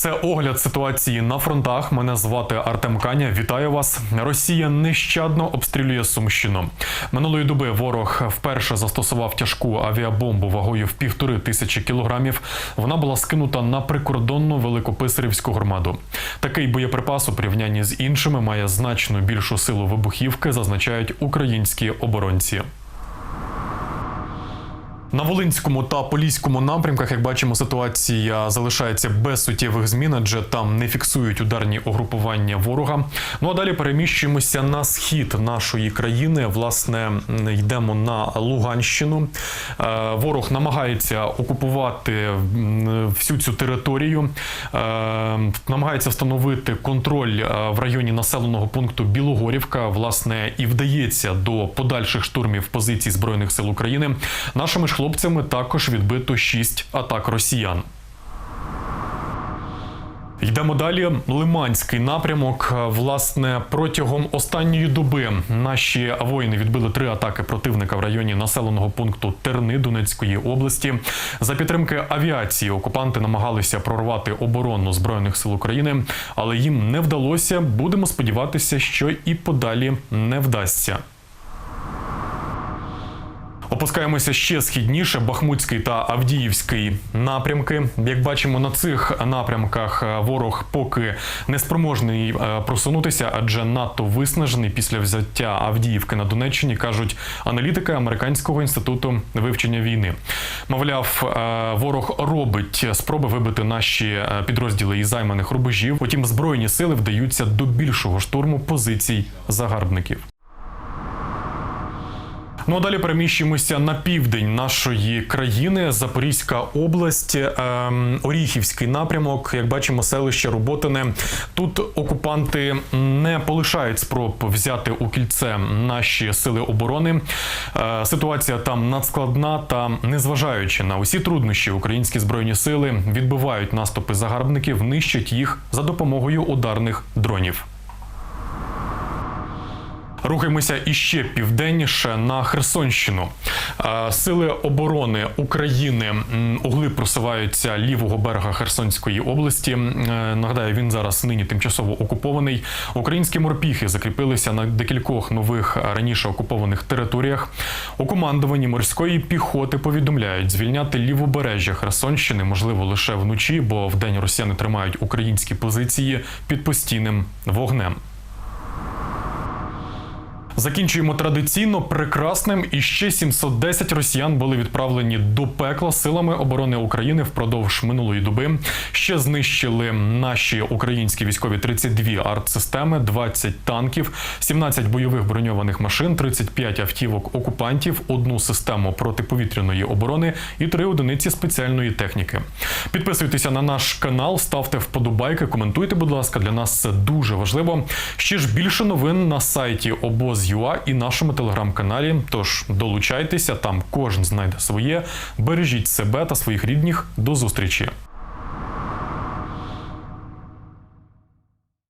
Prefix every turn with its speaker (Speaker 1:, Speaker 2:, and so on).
Speaker 1: Це огляд ситуації на фронтах. Мене звати Артем Каня. Вітаю вас. Росія нещадно обстрілює Сумщину. Минулої доби ворог вперше застосував тяжку авіабомбу вагою в півтори тисячі кілограмів. Вона була скинута на прикордонну великописарівську громаду. Такий боєприпас у порівнянні з іншими має значно більшу силу вибухівки, зазначають українські оборонці. На Волинському та Поліському напрямках, як бачимо, ситуація залишається без суттєвих змін, адже там не фіксують ударні угрупування ворога. Ну а далі переміщуємося на схід нашої країни. Власне, йдемо на Луганщину. Е, Ворог намагається окупувати всю цю територію, е, намагається встановити контроль е, в районі населеного пункту Білогорівка. Власне, і вдається до подальших штурмів позицій збройних сил України. Нашими ж хлопцями також відбито шість атак росіян. Йдемо далі. Лиманський напрямок. Власне, протягом останньої доби наші воїни відбили три атаки противника в районі населеного пункту Терни Донецької області. За підтримки авіації окупанти намагалися прорвати оборону збройних сил України, але їм не вдалося. Будемо сподіватися, що і подалі не вдасться. Опускаємося ще східніше. Бахмутський та Авдіївський напрямки. Як бачимо, на цих напрямках е, ворог поки не спроможний е, просунутися, адже надто виснажений після взяття Авдіївки на Донеччині, кажуть аналітики Американського інституту вивчення війни. Мовляв, е, ворог робить спроби вибити наші підрозділи із займаних рубежів. Утім, збройні сили вдаються до більшого штурму позицій загарбників. Ну а далі переміщуємося на південь нашої країни, Запорізька область, ем, Оріхівський напрямок. Як бачимо, селище Роботине. Тут окупанти не полишають спроб взяти у кільце наші сили оборони. Е, ситуація там надскладна та незважаючи на усі труднощі, українські збройні сили відбивають наступи загарбників, нищать їх за допомогою ударних дронів. Рухаємося іще південніше на Херсонщину. Сили оборони України м, углиб просуваються лівого берега Херсонської області. Е, Нагадаю, він зараз нині тимчасово окупований. Українські морпіхи закріпилися на декількох нових е, раніше окупованих територіях. У командуванні морської піхоти повідомляють, звільняти лівобережжя Херсонщини можливо лише вночі, бо вдень росіяни тримають українські позиції під постійним вогнем. Закінчуємо традиційно прекрасним. І ще 710 росіян були відправлені до пекла силами оборони України впродовж минулої доби. Ще знищили наші українські військові 32 артсистеми, 20 танків, 17 бойових броньованих машин, 35 автівок окупантів, одну систему протиповітряної оборони і три одиниці спеціальної техніки. Підписуйтеся на наш канал, ставте вподобайки, коментуйте, будь ласка. Для нас це дуже важливо. Ще ж більше новин на сайті обоз.ua і нашому телеграм-каналі. Тож долучайтеся, там кожен знайде своє. Бережіть себе та своїх рідних. До зустрічі.